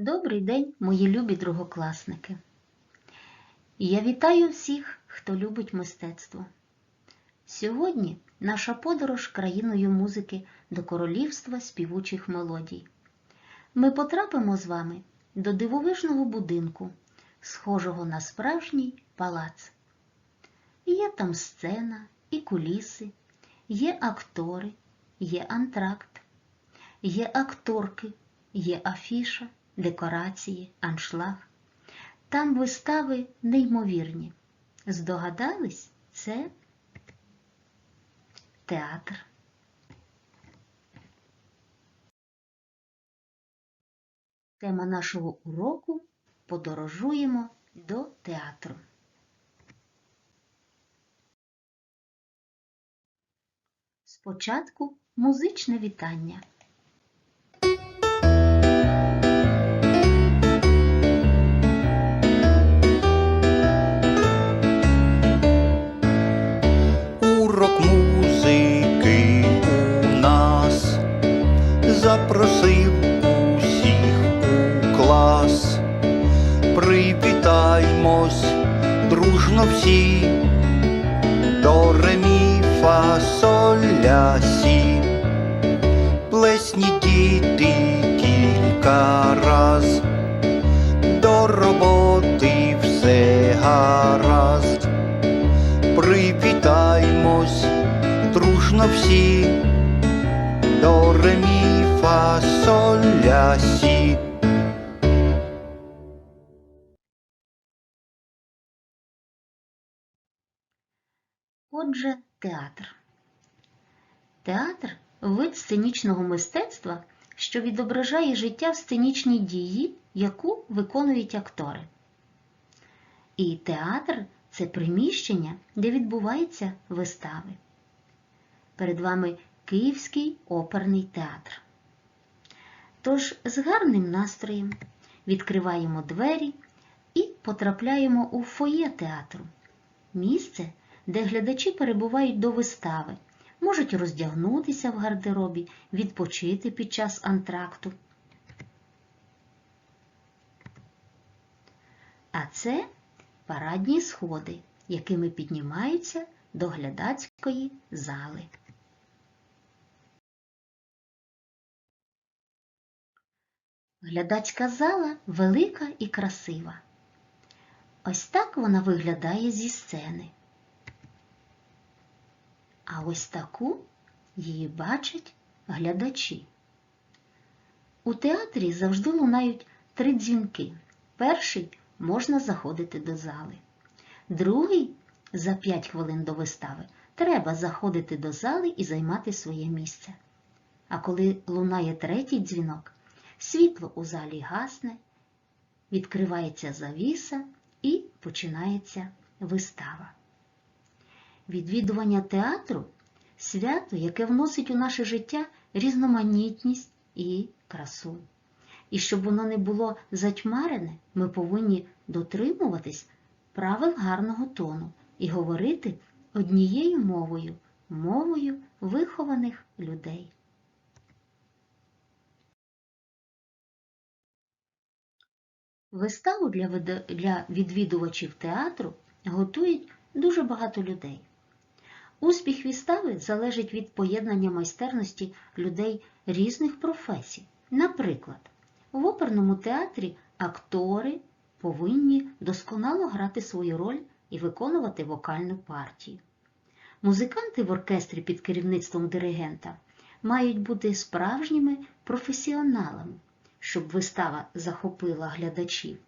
Добрий день, мої любі другокласники. Я вітаю всіх, хто любить мистецтво. Сьогодні наша подорож країною музики до королівства співучих мелодій. Ми потрапимо з вами до дивовижного будинку, схожого на справжній палац. Є там сцена і куліси, є актори, є антракт, є акторки, є афіша, декорації, аншлаг. Там вистави неймовірні. Здогадались, це театр. Тема нашого уроку подорожуємо до театру. Спочатку музичне вітання. У. Привітаймось дружно всі до ремі фа соль ля сі. Плесні діти кілька раз, до роботи все гаразд. Привітаймось дружно всі до ремі фа соль ля сі. Отже, театр. Театр вид сценічного мистецтва, що відображає життя в сценічній дії, яку виконують актори. І театр це приміщення, де відбуваються вистави. Перед вами Київський оперний театр. Тож з гарним настроєм відкриваємо двері і потрапляємо у фоє театру. Місце, де глядачі перебувають до вистави, можуть роздягнутися в гардеробі, відпочити під час антракту. А це парадні сходи, якими піднімаються до глядацької зали. Глядацька зала велика і красива. Ось так вона виглядає зі сцени. А ось таку її бачать глядачі. У театрі завжди лунають три дзвінки. Перший можна заходити до зали. Другий за 5 хвилин до вистави треба заходити до зали і займати своє місце. А коли лунає третій дзвінок, світло у залі гасне, відкривається завіса і починається вистава. Відвідування театру свято, яке вносить у наше життя різноманітність і красу. І щоб воно не було затьмарене, ми повинні дотримуватись правил гарного тону і говорити однією мовою, мовою вихованих людей. Виставу для відвідувачів театру готують дуже багато людей. Успіх вистави залежить від поєднання майстерності людей різних професій. Наприклад, в оперному театрі актори повинні досконало грати свою роль і виконувати вокальну партію. Музиканти в оркестрі під керівництвом диригента мають бути справжніми професіоналами, щоб вистава захопила глядачів.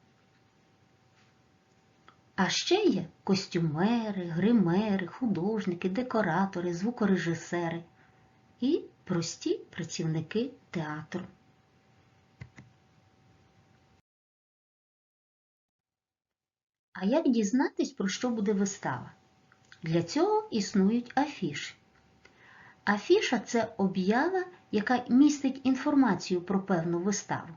А ще є костюмери, гримери, художники, декоратори, звукорежисери і прості працівники театру. А як дізнатись, про що буде вистава? Для цього існують афіші. Афіша це об'ява, яка містить інформацію про певну виставу.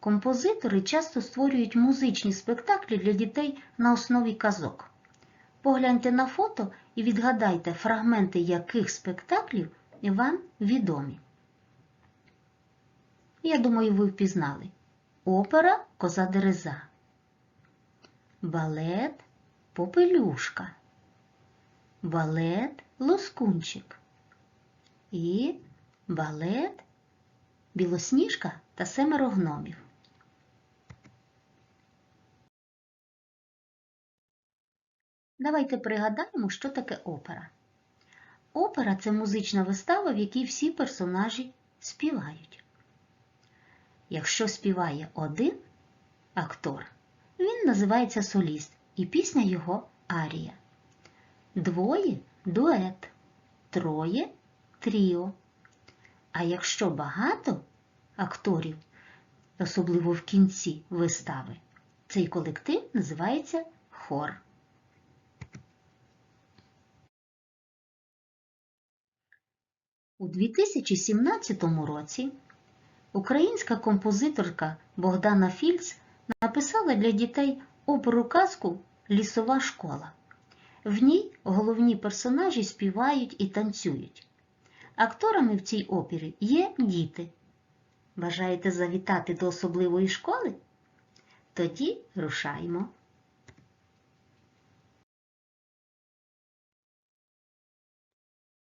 Композитори часто створюють музичні спектаклі для дітей на основі казок. Погляньте на фото і відгадайте фрагменти яких спектаклів вам відомі. Я думаю, ви впізнали опера Коза Дереза, балет Попелюшка, балет Лоскунчик і балет Білосніжка та семеро гномів. Давайте пригадаємо, що таке опера. Опера це музична вистава, в якій всі персонажі співають. Якщо співає один актор, він називається соліст, і пісня його арія. Двоє дует, троє тріо. А якщо багато акторів, особливо в кінці вистави, цей колектив називається хор. У 2017 році українська композиторка Богдана Фільц написала для дітей оперу казку Лісова школа. В ній головні персонажі співають і танцюють. Акторами в цій опері є діти. Бажаєте завітати до особливої школи? Тоді рушаймо.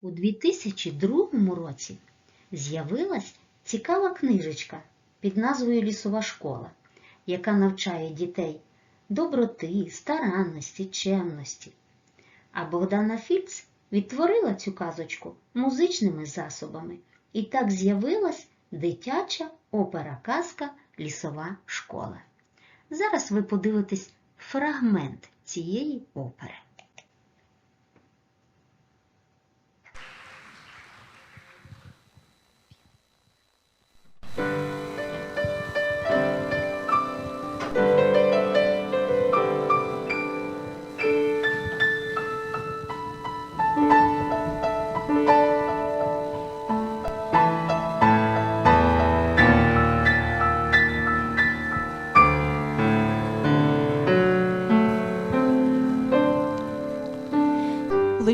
У 2002 році з'явилась цікава книжечка під назвою Лісова школа, яка навчає дітей доброти, старанності, чемності. А Богдана Фільц відтворила цю казочку музичними засобами, і так з'явилась дитяча опера-казка Лісова школа. Зараз ви подивитесь фрагмент цієї опери.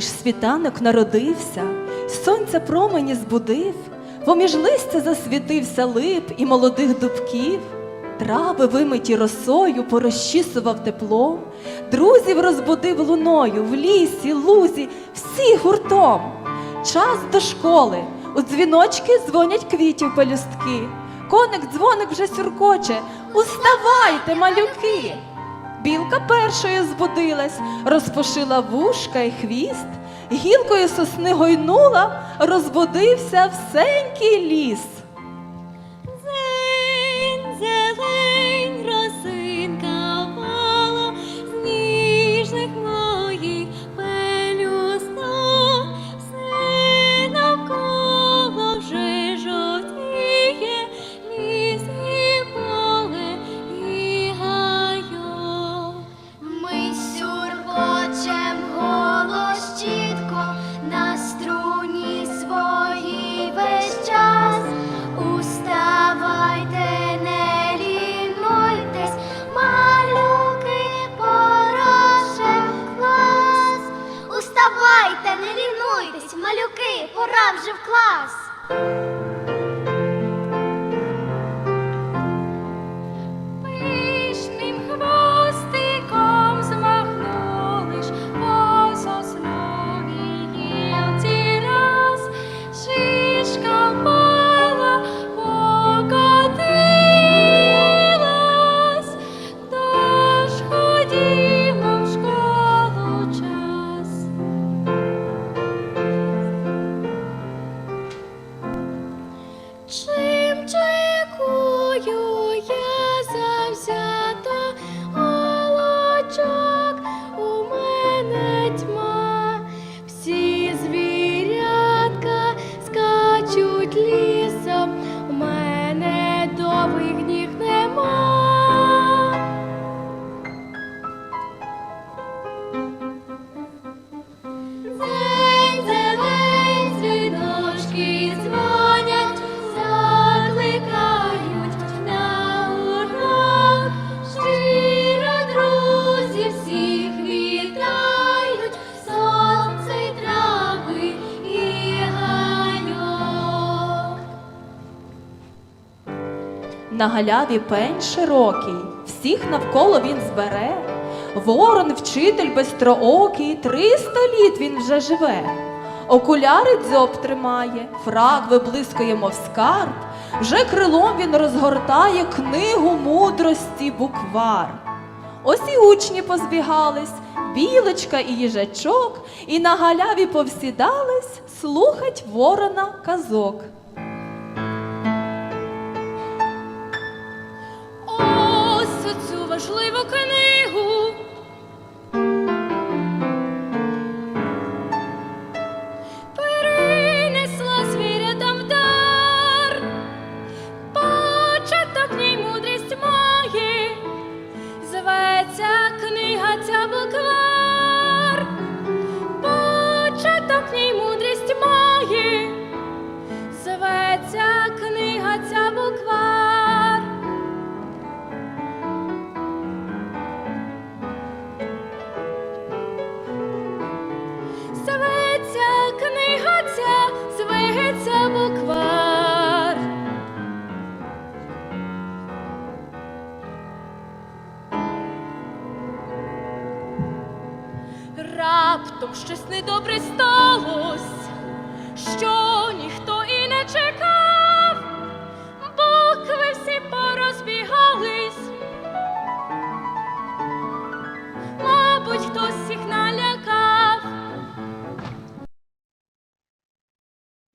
Лиш світанок народився, сонця промені збудив, поміж листя засвітився лип і молодих дубків, трави вимиті росою порозчісував теплом, друзів розбудив луною в лісі, лузі, всі гуртом. Час до школи, у дзвіночки дзвонять квітів пелюстки. Коник дзвоник вже сюркоче. Уставайте, малюки! Білка першою збудилась, розпошила вушка і хвіст, гілкою сосни гойнула, розбудився всенький ліс. На галяві пень широкий, всіх навколо він збере. Ворон, вчитель бистроокий, триста літ він вже живе. Окуляри дзьоб тримає, фрак виблискує, мов скарб. Вже крилом він розгортає книгу мудрості буквар. Ось і учні позбігались, білочка і їжачок, і на галяві повсідались слухать ворона казок.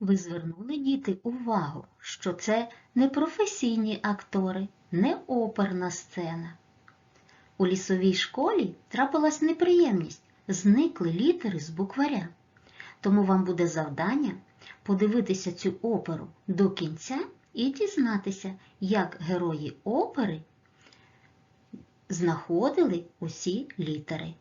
Ви звернули діти увагу, що це не професійні актори, не оперна сцена. У лісовій школі трапилась неприємність, зникли літери з букваря. Тому вам буде завдання подивитися цю оперу до кінця і дізнатися, як герої опери знаходили усі літери.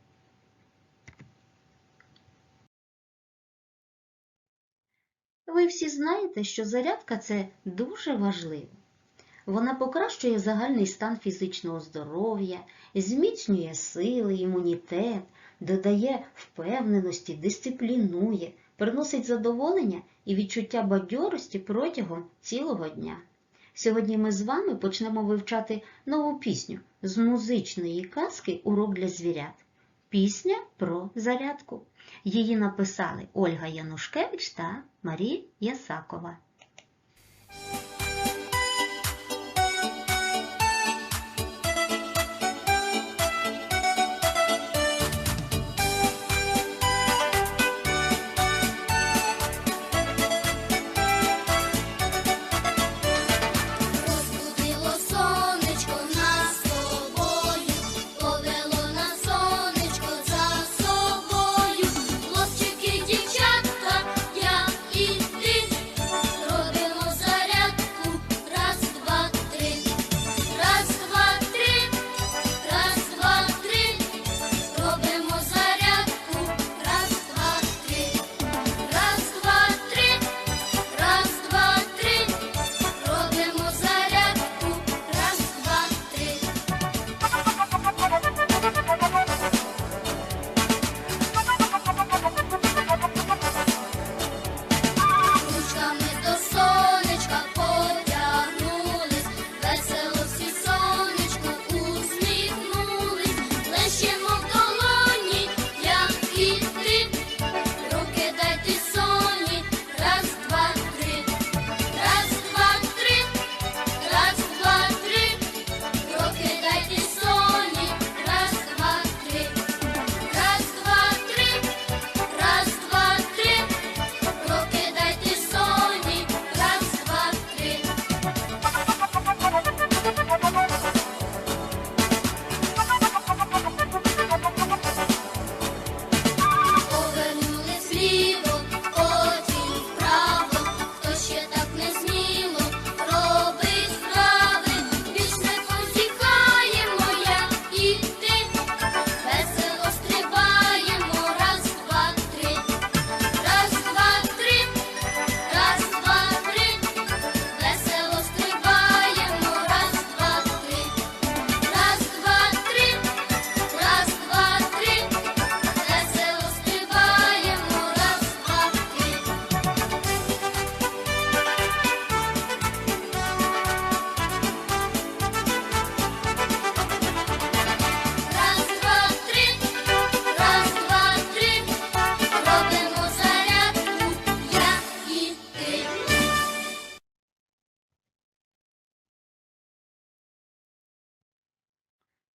Ви всі знаєте, що зарядка це дуже важливо. Вона покращує загальний стан фізичного здоров'я, зміцнює сили, імунітет, додає впевненості, дисциплінує, приносить задоволення і відчуття бадьорості протягом цілого дня. Сьогодні ми з вами почнемо вивчати нову пісню з музичної казки Урок для звірят. Пісня про зарядку. Її написали Ольга Янушкевич та Марія Ясакова.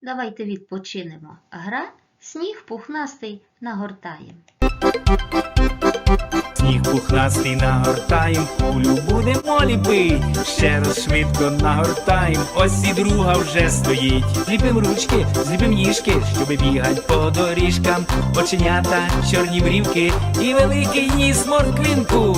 Давайте відпочинемо. Гра сніг пухнастий нагортає. Сніг пухнастий нагортаєм, кулю будемо ліпить. Ще раз швидко нагортаєм, ось і друга вже стоїть. Зліпим ручки, зліпим ніжки, щоб бігать по доріжкам. Оченята, чорні брівки і великий ніс морквинку.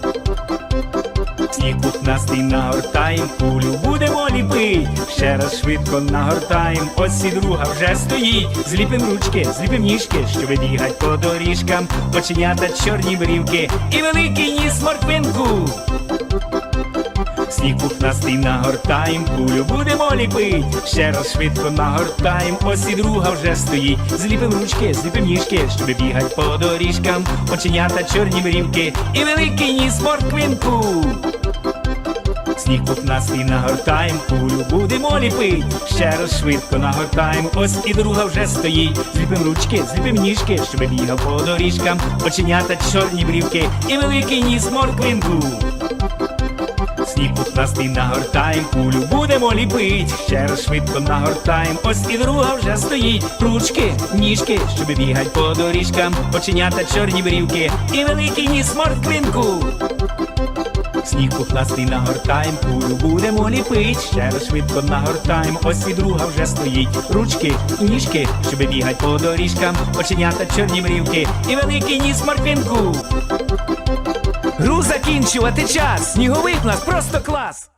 Сніг пухнастий нагортаєм, кулю будемо ліпить. Ще раз швидко нагортаєм, ось і друга вже стоїть. Зліпим ручки, зліпим ніжки, щоб бігать по доріжкам. Оченята, чорні брівки і великий ніс морквинку. Сніг пухнастий нагортаєм, кулю будемо ліпить. Ще раз швидко нагортаєм, ось і друга вже стоїть. Зліпим ручки, зліпим ніжки, щоб бігать по доріжкам. Оченята, чорні брівки і великий ніс морквинку. Сніг пухнастий нагортаєм, кулю будемо ліпить. Ще раз швидко нагортаєм, ось і друга вже стоїть. Зліпим ручки, зліпим ніжки, щоб бігав по доріжкам. Оченята, чорні брівки і великий ніс морквинку. Сніг пухнастий нагортаєм, кулю будемо ліпить. Ще раз швидко нагортаєм, ось і друга вже стоїть. Ручки, ніжки, щоб бігать по доріжкам, оченята чорні брівки і великий ніс морквинку. Сніг пухнастий нагортаєм, кулю будемо ліпить. Ще раз швидко нагортаєм, ось і друга вже стоїть. Ручки, ніжки, щоб бігать по доріжкам, оченята чорні брівки і великий ніс морквинку. Гру закінчувати час. Сніговик нас просто клас.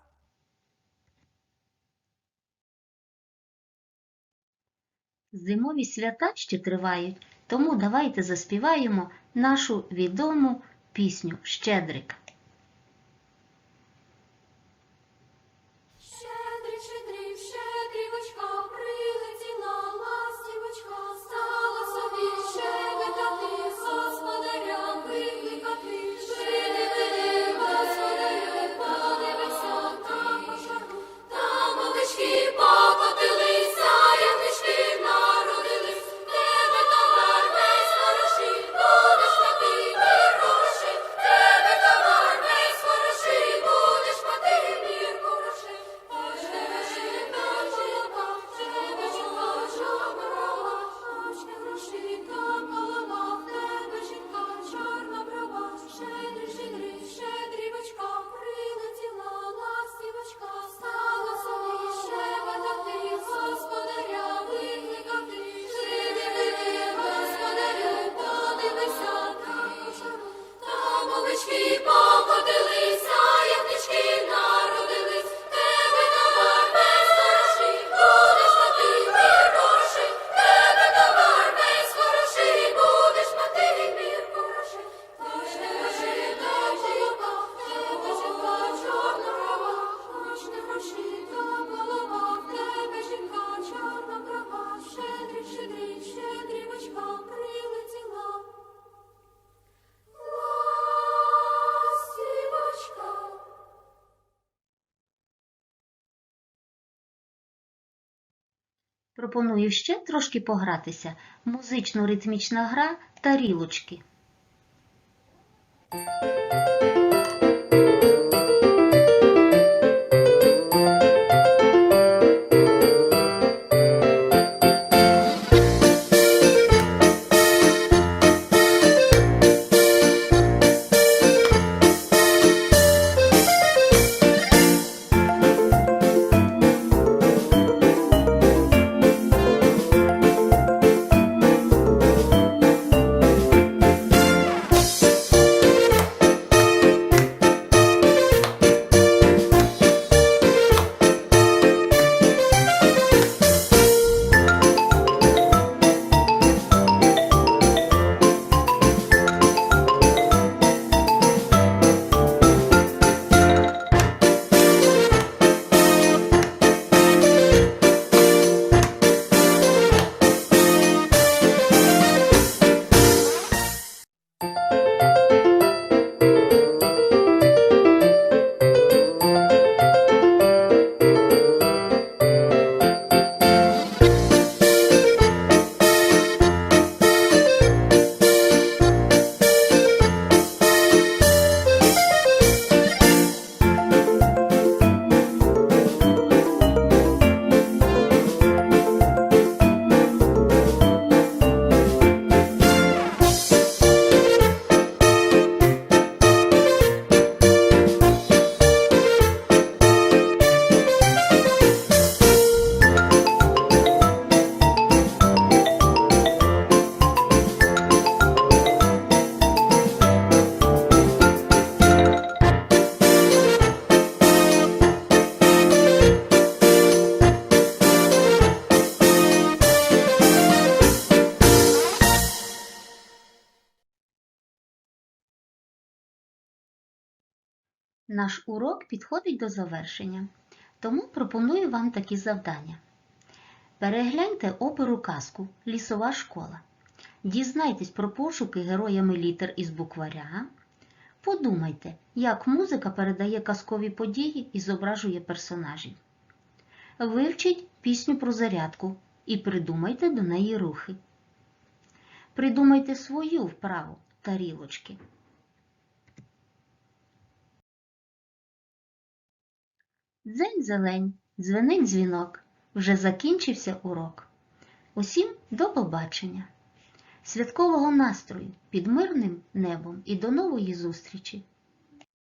Зимові свята ще тривають, тому давайте заспіваємо нашу відому пісню. Щедрик, Пропоную ще трошки погратися. Музично-ритмічна гра тарілочки. Наш урок підходить до завершення, тому пропоную вам такі завдання. Перегляньте оперу казку Лісова школа. Дізнайтесь про пошуки героями літер із букваря. Подумайте, як музика передає казкові події і зображує персонажів. Вивчіть пісню про зарядку і придумайте до неї рухи. Придумайте свою вправу тарілочки. Дзень зелень, дзвенить дзвінок. Вже закінчився урок. Усім до побачення, святкового настрою під мирним небом і до нової зустрічі!